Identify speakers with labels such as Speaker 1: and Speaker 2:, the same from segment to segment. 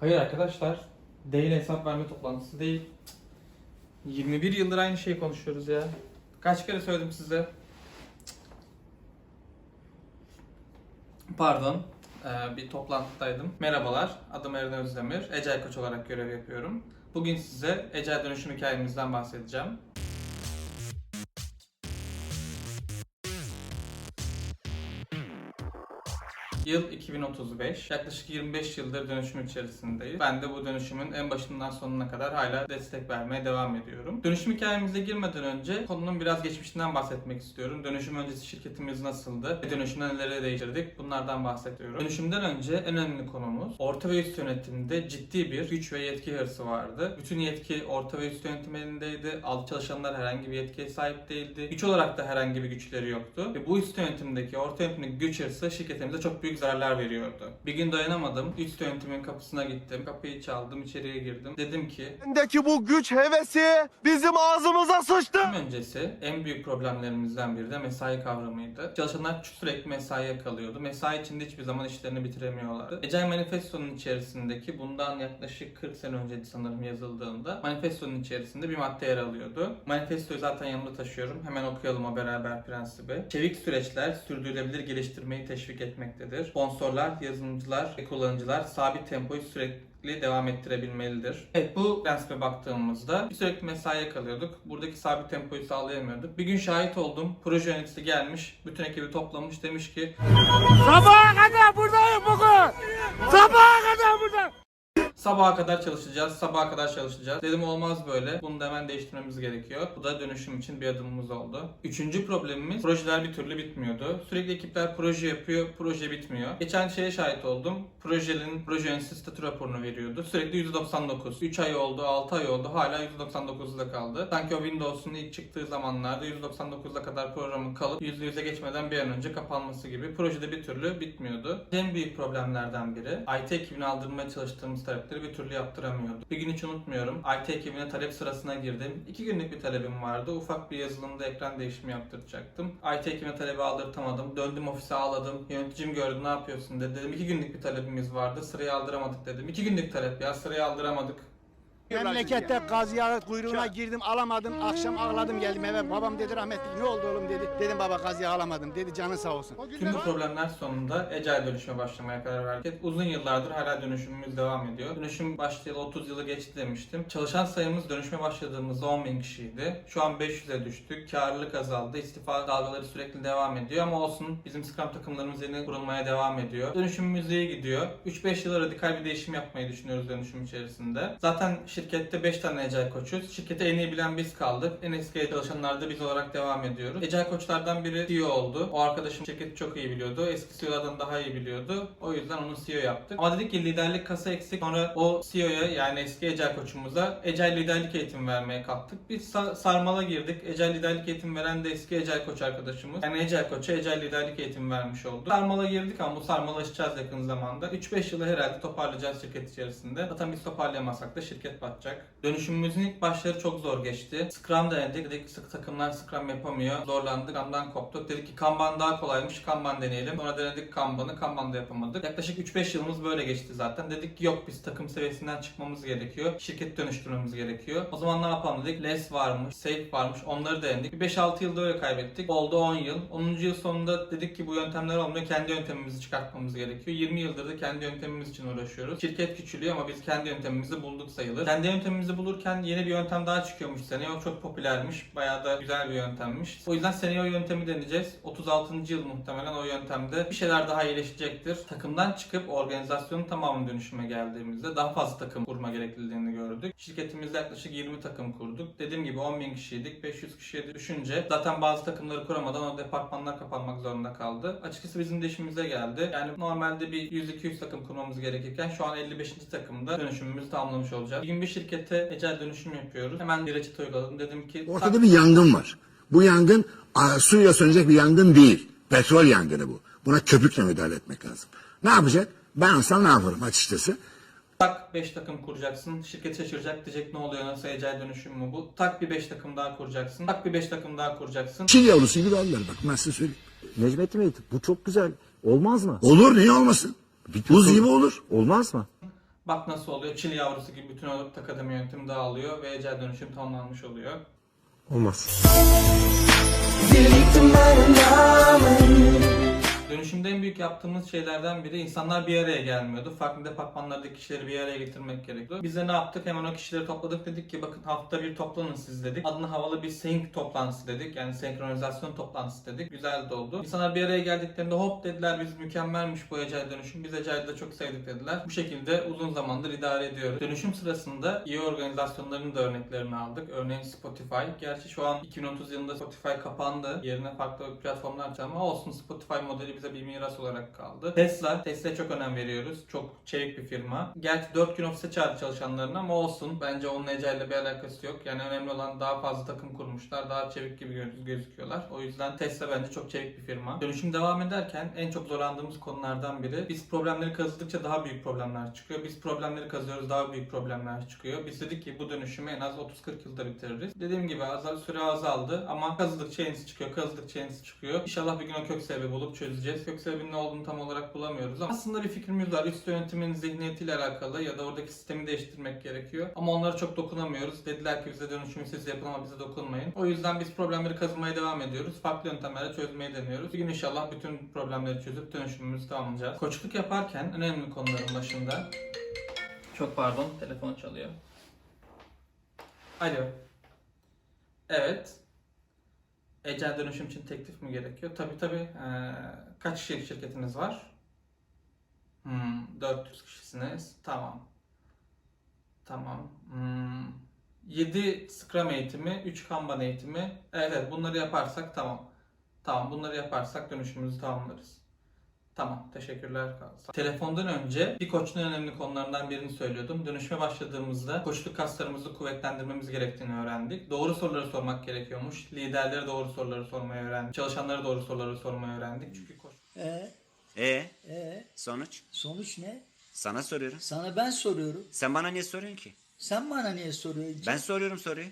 Speaker 1: Hayır arkadaşlar. Değil hesap verme toplantısı değil. 21 yıldır aynı şeyi konuşuyoruz ya. Kaç kere söyledim size? Pardon. ee, bir toplantıdaydım. Merhabalar. Adım Eren Özdemir. Ecel Koç olarak görev yapıyorum. Bugün size Ecel dönüşüm hikayemizden bahsedeceğim. Yıl 2035. Yaklaşık 25 yıldır dönüşüm içerisindeyiz. Ben de bu dönüşümün en başından sonuna kadar hala destek vermeye devam ediyorum. Dönüşüm hikayemize girmeden önce konunun biraz geçmişinden bahsetmek istiyorum. Dönüşüm öncesi şirketimiz nasıldı? Ve dönüşümde neleri değiştirdik? Bunlardan bahsediyorum. Dönüşümden önce en önemli konumuz orta ve üst yönetimde ciddi bir güç ve yetki hırsı vardı. Bütün yetki orta ve üst yönetim elindeydi. Alt çalışanlar herhangi bir yetkiye sahip değildi. Güç olarak da herhangi bir güçleri yoktu. Ve bu üst yönetimdeki orta yönetimdeki güç hırsı şirketimize çok büyük zararlar veriyordu. Bir gün dayanamadım. Üst yönetimin kapısına gittim. Kapıyı çaldım, içeriye girdim. Dedim ki
Speaker 2: Sendeki bu güç hevesi bizim ağzımıza sıçtı.
Speaker 1: Öncesi en büyük problemlerimizden biri de mesai kavramıydı. Çalışanlar sürekli mesaiye kalıyordu. Mesai içinde hiçbir zaman işlerini bitiremiyorlardı. Agile Manifesto'nun içerisindeki bundan yaklaşık 40 sene önceydi sanırım yazıldığında Manifesto'nun içerisinde bir madde yer alıyordu. Manifesto'yu zaten yanımda taşıyorum. Hemen okuyalım o beraber prensibi. Çevik süreçler sürdürülebilir geliştirmeyi teşvik etmektedir. Sponsorlar, yazılımcılar ve kullanıcılar sabit tempoyu sürekli devam ettirebilmelidir. Evet bu prensibe baktığımızda sürekli mesaiye kalıyorduk. Buradaki sabit tempoyu sağlayamıyorduk. Bir gün şahit oldum. Proje yöneticisi gelmiş. Bütün ekibi toplamış. Demiş ki
Speaker 3: Sabaha kadar buradayım bugün. Burada.
Speaker 1: Sabaha kadar çalışacağız, sabaha kadar çalışacağız. Dedim olmaz böyle. Bunu da hemen değiştirmemiz gerekiyor. Bu da dönüşüm için bir adımımız oldu. Üçüncü problemimiz projeler bir türlü bitmiyordu. Sürekli ekipler proje yapıyor, proje bitmiyor. Geçen şeye şahit oldum. Projenin proje yöneticisi statü raporunu veriyordu. Sürekli %99. 3 ay oldu, 6 ay oldu. Hala %99'da kaldı. Sanki o Windows'un ilk çıktığı zamanlarda %99'a kadar programın kalıp %100'e geçmeden bir an önce kapanması gibi. Projede bir türlü bitmiyordu. En büyük problemlerden biri IT ekibini aldırmaya çalıştığımız talepleri bir türlü yaptıramıyordu. Bir gün hiç unutmuyorum. IT ekibine talep sırasına girdim. İki günlük bir talebim vardı. Ufak bir yazılımda ekran değişimi yaptıracaktım. IT ekibine talebi aldırtamadım. Döndüm ofise ağladım. Yöneticim gördü ne yapıyorsun dedi. Dedim iki günlük bir talebimiz vardı. Sırayı aldıramadık dedim. İki günlük talep ya sırayı aldıramadık.
Speaker 3: Memlekette gaz yağı kuyruğuna girdim alamadım. Akşam ağladım geldim eve. Babam dedi rahmetli ne oldu oğlum dedi. Dedim baba gaz yağı alamadım dedi canın sağ olsun.
Speaker 1: Tüm bu problemler sonunda Agile dönüşüme başlamaya karar verdik. Uzun yıllardır hala dönüşümümüz devam ediyor. Dönüşüm başlayalı 30 yılı geçti demiştim. Çalışan sayımız dönüşüme başladığımızda 10 bin kişiydi. Şu an 500'e düştük. Karlılık azaldı. İstifa dalgaları sürekli devam ediyor ama olsun bizim Scrum takımlarımız yeni kurulmaya devam ediyor. Dönüşümümüz iyi gidiyor. 3-5 yıl radikal bir değişim yapmayı düşünüyoruz dönüşüm içerisinde. Zaten şirkette 5 tane Agile koçuz. Şirketi en iyi bilen biz kaldık. En eski çalışanlar da biz olarak devam ediyoruz. Agile koçlardan biri CEO oldu. O arkadaşım şirketi çok iyi biliyordu. Eski CEO'lardan daha iyi biliyordu. O yüzden onu CEO yaptık. Ama dedik ki liderlik kasa eksik. Sonra o CEO'ya yani eski Agile koçumuza Agile liderlik eğitimi vermeye kalktık. Biz sa- sarmala girdik. Agile liderlik eğitimi veren de eski Agile koç arkadaşımız. Yani Agile koça Agile liderlik eğitimi vermiş oldu. Sarmala girdik ama bu sarmalaşacağız yakın zamanda. 3-5 yılı herhalde toparlayacağız şirket içerisinde. Zaten biz toparlayamazsak da şirket batacak. Dönüşümümüzün ilk başları çok zor geçti. Scrum denedik. Dedik sık takımlar Scrum yapamıyor. Zorlandık. Scrum'dan koptuk. Dedik ki Kanban daha kolaymış. Kanban deneyelim. Sonra denedik Kanban'ı. Kanban'da yapamadık. Yaklaşık 3-5 yılımız böyle geçti zaten. Dedik ki yok biz takım seviyesinden çıkmamız gerekiyor. Şirket dönüştürmemiz gerekiyor. O zaman ne yapalım dedik. Less varmış, Safe varmış. Onları denedik. Bir 5-6 yılda öyle kaybettik. Oldu 10 yıl. 10. yıl sonunda dedik ki bu yöntemler olmuyor. Kendi yöntemimizi çıkartmamız gerekiyor. 20 yıldır da kendi yöntemimiz için uğraşıyoruz. Şirket küçülüyor ama biz kendi yöntemimizi bulduk sayılır. Kendi kendi yöntemimizi bulurken yeni bir yöntem daha çıkıyormuş seneye. Çok popülermiş. Bayağı da güzel bir yöntemmiş. O yüzden seneye yöntemi deneyeceğiz. 36. yıl muhtemelen o yöntemde bir şeyler daha iyileşecektir. Takımdan çıkıp organizasyonun tamamını dönüşüme geldiğimizde daha fazla takım kurma gerekliliğini gördük. Şirketimizde yaklaşık 20 takım kurduk. Dediğim gibi 10 bin kişiydik. 500 kişiye düşünce zaten bazı takımları kuramadan o departmanlar kapanmak zorunda kaldı. Açıkçası bizim de işimize geldi. Yani normalde bir 100-200 takım kurmamız gerekirken şu an 55. takımda dönüşümümüzü tamamlamış olacağız. 20 Bugün bir şirkete ecel dönüşüm yapıyoruz. Hemen bir reçete uyguladım. Dedim ki...
Speaker 4: Ortada bir yangın var. Bu yangın suyla sönecek bir yangın değil. Petrol yangını bu. Buna köpükle müdahale etmek lazım. Ne yapacak? Ben olsam ne yaparım açıkçası?
Speaker 1: Tak 5 takım kuracaksın. Şirket şaşıracak diyecek ne oluyor nasıl ecel dönüşüm mü bu? Tak bir 5 takım daha kuracaksın. Tak bir 5 takım daha kuracaksın.
Speaker 4: Çil yavrusu gibi alırlar bak ben size söyleyeyim.
Speaker 5: Necmettin Bey bu çok güzel. Olmaz mı?
Speaker 4: Olur niye olmasın? Buz gibi olur.
Speaker 5: Olmaz mı?
Speaker 1: Bak nasıl oluyor. Çil yavrusu gibi bütün o takademi yöntemi dağılıyor ve ecel dönüşüm tamamlanmış oluyor.
Speaker 2: Olmaz.
Speaker 1: Dönüşümde en büyük yaptığımız şeylerden biri insanlar bir araya gelmiyordu. Farklı departmanlardaki kişileri bir araya getirmek gerekiyordu. Biz de ne yaptık? Hemen o kişileri topladık dedik ki bakın hafta bir toplanın siz dedik. Adına havalı bir sync toplantısı dedik. Yani senkronizasyon toplantısı dedik. Güzel de oldu. İnsanlar bir araya geldiklerinde hop dediler biz mükemmelmiş bu ecel dönüşüm. Biz ecel'i de çok sevdik dediler. Bu şekilde uzun zamandır idare ediyoruz. Dönüşüm sırasında iyi organizasyonların da örneklerini aldık. Örneğin Spotify. Gerçi şu an 2030 yılında Spotify kapandı. Yerine farklı platformlar açıldı ama olsun Spotify modeli bize bir miras olarak kaldı. Tesla. Tesla'ya çok önem veriyoruz. Çok çevik bir firma. Gerçi 4 gün ofise çağırdı çalışanlarını ama olsun. Bence onun eceyle bir alakası yok. Yani önemli olan daha fazla takım kurmuşlar. Daha çevik gibi göz- gözüküyorlar. O yüzden Tesla bence çok çevik bir firma. Dönüşüm devam ederken en çok zorlandığımız konulardan biri biz problemleri kazıdıkça daha büyük problemler çıkıyor. Biz problemleri kazıyoruz daha büyük problemler çıkıyor. Biz dedik ki bu dönüşümü en az 30-40 yılda bitiririz. Dediğim gibi azal süre azaldı ama kazıdıkça yenisi çıkıyor, kazıdıkça yenisi çıkıyor. İnşallah bir gün o kök sebebi bulup çözeceğiz. Kök sebebinin ne olduğunu tam olarak bulamıyoruz ama aslında bir fikrimiz var. Üst yönetimin zihniyetiyle alakalı ya da oradaki sistemi değiştirmek gerekiyor. Ama onlara çok dokunamıyoruz. Dediler ki bize dönüşümü siz yapın ama bize dokunmayın. O yüzden biz problemleri kazımaya devam ediyoruz. Farklı yöntemlerle çözmeyi deniyoruz. Bir gün inşallah bütün problemleri çözüp dönüşümümüzü tamamlayacağız. Koçluk yaparken önemli konuların başında çok pardon telefon çalıyor. Alo. Evet. Ecel dönüşüm için teklif mi gerekiyor? Tabii tabii. Ee, kaç kişilik şirketiniz var? Hmm, 400 kişisiniz. Tamam. Tamam. Hmm, 7 Scrum eğitimi, 3 Kanban eğitimi. Evet, evet bunları yaparsak tamam. Tamam bunları yaparsak dönüşümümüzü tamamlarız. Tamam, teşekkürler. Telefondan önce bir koçun önemli konularından birini söylüyordum. Dönüşme başladığımızda koçluk kaslarımızı kuvvetlendirmemiz gerektiğini öğrendik. Doğru soruları sormak gerekiyormuş. Liderlere doğru soruları sormayı öğrendik. Çalışanlara doğru soruları sormayı öğrendik. Çünkü koç
Speaker 5: E,
Speaker 6: E
Speaker 5: e,
Speaker 6: sonuç?
Speaker 5: sonuç ne?
Speaker 6: Sana soruyorum.
Speaker 5: Sana ben soruyorum.
Speaker 6: Sen bana niye soruyorsun ki?
Speaker 5: Sen bana niye soruyorsun?
Speaker 6: Ben soruyorum soruyu.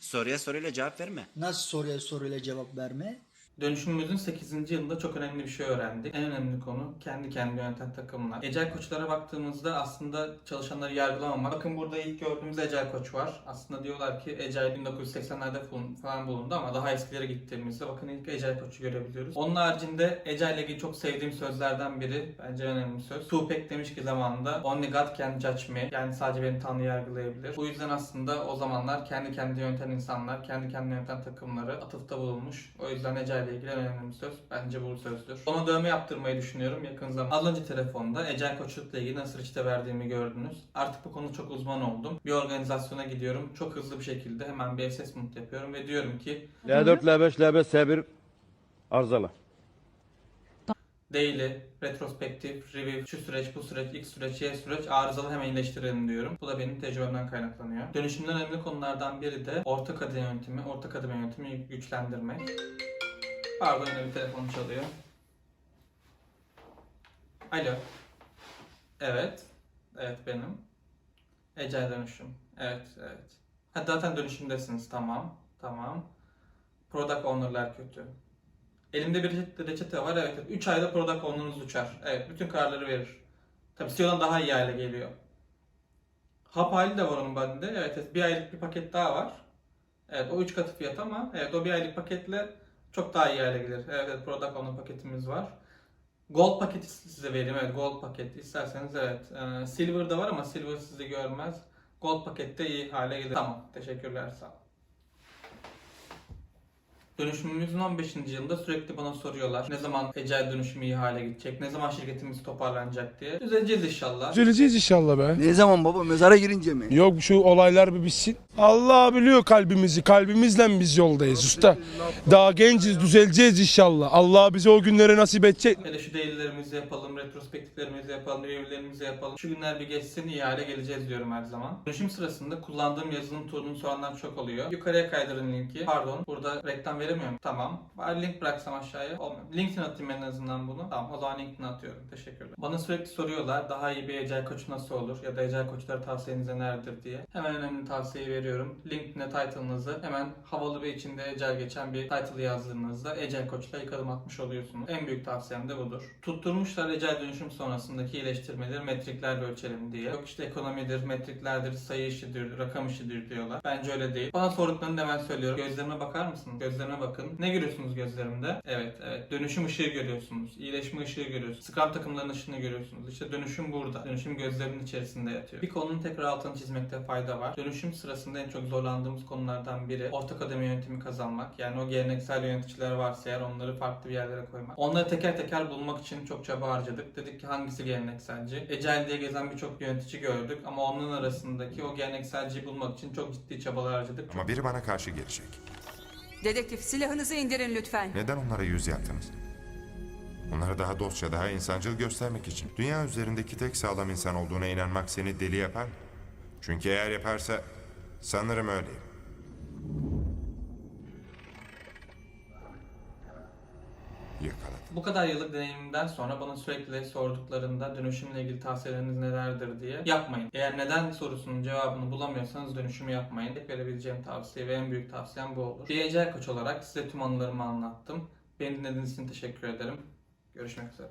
Speaker 6: Soruya soruyla cevap verme.
Speaker 5: Nasıl soruya soruyla cevap verme?
Speaker 1: Dönüşümümüzün 8. yılında çok önemli bir şey öğrendik. En önemli konu kendi kendini yöneten takımlar. Ecel koçlara baktığımızda aslında çalışanları yargılamamak. Bakın burada ilk gördüğümüz Ecel koç var. Aslında diyorlar ki Ecel 1980'lerde bulun- falan bulundu ama daha eskilere gittiğimizde bakın ilk Ecel koçu görebiliyoruz. Onun haricinde Ecel ile ilgili çok sevdiğim sözlerden biri bence en önemli söz. Tupac demiş ki zamanında Only God can judge me. Yani sadece beni Tanrı yargılayabilir. Bu yüzden aslında o zamanlar kendi kendini yöneten insanlar, kendi kendini yöneten takımları atıfta bulunmuş. O yüzden Ecel ile ilgili en önemli söz bence bu sözdür. Ona dövme yaptırmayı düşünüyorum yakın zamanda. Az önce telefonda Ecel koçlukla ilgili nasıl reçete verdiğimi gördünüz. Artık bu konuda çok uzman oldum. Bir organizasyona gidiyorum. Çok hızlı bir şekilde hemen bir assessment yapıyorum ve diyorum ki
Speaker 7: L4, L5, L5, S1 arızalı.
Speaker 1: Daily, retrospektif, review, şu süreç, bu süreç, X süreç, Y süreç arızalı hemen iyileştirelim diyorum. Bu da benim tecrübemden kaynaklanıyor. Dönüşümden önemli konulardan biri de orta kademe yöntemi, orta kademe yöntemi güçlendirmek. Pardon yine bir telefon çalıyor. Alo. Evet. Evet benim. Ecel dönüşüm. Evet, evet. Ha, zaten dönüşümdesiniz. Tamam. Tamam. Product owner'lar kötü. Elimde bir reçete var. Evet. 3 ayda product owner'ınız uçar. Evet. Bütün kararları verir. Tabii CEO'dan daha iyi hale geliyor. Hap hali de var onun bende. Evet, evet. Bir aylık bir paket daha var. Evet. O 3 katı fiyat ama evet o bir aylık paketle çok daha iyi hale gelir. Evet, evet. Product owner paketimiz var. Gold paketi size vereyim. Evet. Gold paket. İsterseniz evet. Ee, silver da var ama silver sizi görmez. Gold pakette iyi hale gelir. Tamam. Teşekkürler. Sağ olun. Dönüşümümüzün 15. yılında sürekli bana soruyorlar. Ne zaman ecel dönüşümü iyi hale gidecek? Ne zaman şirketimiz toparlanacak diye. Düzeleceğiz inşallah.
Speaker 2: Düzeleceğiz inşallah be.
Speaker 8: Ne zaman baba mezara girince mi?
Speaker 2: Yok şu olaylar bir bitsin. Allah biliyor kalbimizi. Kalbimizle biz yoldayız usta. Daha genciz düzeleceğiz inşallah. Allah bize o günleri nasip edecek.
Speaker 1: Hele şu değillerimizi yapalım, retrospektiflerimizi yapalım, review'lerimizi yapalım. Şu günler bir geçsin iyi hale geleceğiz diyorum her zaman. Dönüşüm sırasında kullandığım yazılım tool'unu soranlar çok oluyor. Yukarıya kaydırın linki. Pardon burada reklam veremiyorum. Tamam. Bari link bıraksam aşağıya. Olmuyor. LinkedIn atayım en azından bunu. Tamam o zaman LinkedIn atıyorum. Teşekkürler. Bana sürekli soruyorlar daha iyi bir Ecel koçu nasıl olur ya da Ecel koçları tavsiyeniz nelerdir diye. Hemen önemli tavsiyeyi veriyorum. LinkedIn'e title'ınızı hemen havalı bir içinde Ecel geçen bir title yazdığınızda Ecel koçla ilk adım atmış oluyorsunuz. En büyük tavsiyem de budur. Tutturmuşlar Ecel dönüşüm sonrasındaki iyileştirmeleri metriklerle ölçelim diye. Yok işte ekonomidir, metriklerdir, sayı işidir, rakam işidir diyorlar. Bence öyle değil. Bana sorduklarını hemen söylüyorum. Gözlerime bakar mısınız? Gözlerime bakın. Ne görüyorsunuz gözlerimde? Evet, evet. Dönüşüm ışığı görüyorsunuz. İyileşme ışığı görüyorsunuz. Scrum takımlarının ışığını görüyorsunuz. İşte dönüşüm burada. Dönüşüm gözlerinin içerisinde yatıyor. Bir konunun tekrar altını çizmekte fayda var. Dönüşüm sırasında en çok zorlandığımız konulardan biri ortak ödeme yöntemi kazanmak. Yani o geleneksel yöneticiler varsa eğer onları farklı bir yerlere koymak. Onları teker teker bulmak için çok çaba harcadık. Dedik ki hangisi gelenekselci? Ecel diye gezen birçok yönetici gördük ama onların arasındaki o gelenekselciyi bulmak için çok ciddi çabalar harcadık.
Speaker 9: Ama biri bana karşı gelecek.
Speaker 10: Dedektif silahınızı indirin lütfen.
Speaker 9: Neden onlara yüz yaptınız? Onlara daha dostça, daha insancıl göstermek için. Dünya üzerindeki tek sağlam insan olduğuna inanmak seni deli yapar. Çünkü eğer yaparsa sanırım öyleyim.
Speaker 1: Bu kadar yıllık deneyimimden sonra bana sürekli sorduklarında dönüşümle ilgili tavsiyeleriniz nelerdir diye yapmayın. Eğer neden sorusunun cevabını bulamıyorsanız dönüşümü yapmayın. Tek verebileceğim tavsiye ve en büyük tavsiyem bu olur. Ecel koç olarak size tüm anılarımı anlattım. Beni dinlediğiniz için teşekkür ederim. Görüşmek üzere.